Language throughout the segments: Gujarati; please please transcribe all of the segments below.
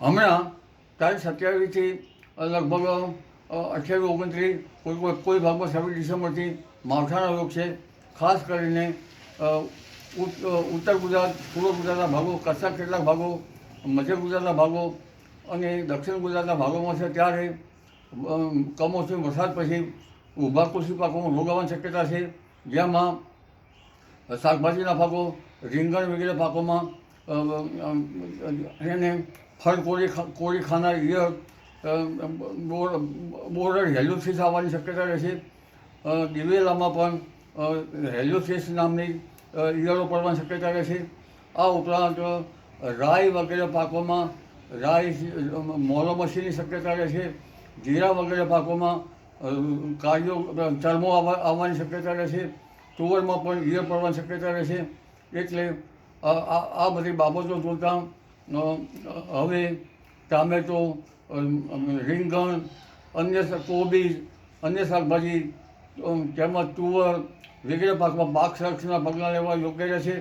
હમણાં તારીખ સત્યાવીસથી લગભગ અઠ્યાવીસ, ઓગણત્રીસ, કોઈ કોઈ કોઈ ભાગમાં છવ્વીસ ડિસેમ્બરથી માવઠાનો રોગ છે. ખાસ કરીને ઉત્તર ગુજરાત, પૂર્વ ગુજરાતના ભાગો, કચ્છના કેટલાક ભાગો, મધ્ય ગુજરાતના ભાગો અને દક્ષિણ ગુજરાતના ભાગોમાં છે ત્યારે કમોસમી વરસાદ પછી ઊભા કૃષિ પાકોમાં રોગ આવવાની શક્યતા છે. જેમાં શાકભાજીના પાકો, રીંગણ વગેરે પાકોમાં એને ફળ કોરી કોરી ખાનાર ઈયળ બોર બોરર હેલોસિસ આવવાની શક્યતા રહેશે દિવેલામાં પણ હેલ્યુસિસ નામની ઈયળો પડવાની શક્યતા રહેશે આ ઉપરાંત રાઈ વગેરે પાકોમાં, રાઈ મોલોમસીની શક્યતા રહેશે જીરા વગેરે પાકોમાં કાર્યો ચરમો આવવા, આવવાની શક્યતા રહેશે તુવરમાં પણ ઈયળ પડવાની શક્યતા રહેશે એટલે આ બધી બાબતો જોતાં હવે ટામેટો રીંગણ, અન્ય કોબીજ, અન્ય શાકભાજી તેમજ તુવર, વગેરે પાકમાં પાક સંરક્ષણના પગલાં લેવા યોગ્ય રહેશે.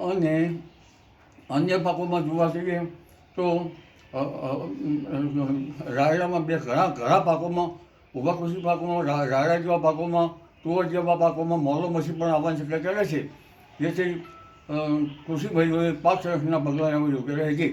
અને અન્ય પાકોમાં જોવા જઈએ તો રાયડામાં બે ઘણા ઘણા પાકોમાં, ઊભા કૃષિ પાકોમાં રાયડા જેવા પાકોમાં, તુવર જેવા પાકોમાં મોલો મસી પણ આવવાની શક્યતા રહેશે જેથી અ, કૃષિ ભાઈઓએ પાક સંરક્ષણના પગલાં લેવા યોગ્ય રહે છે.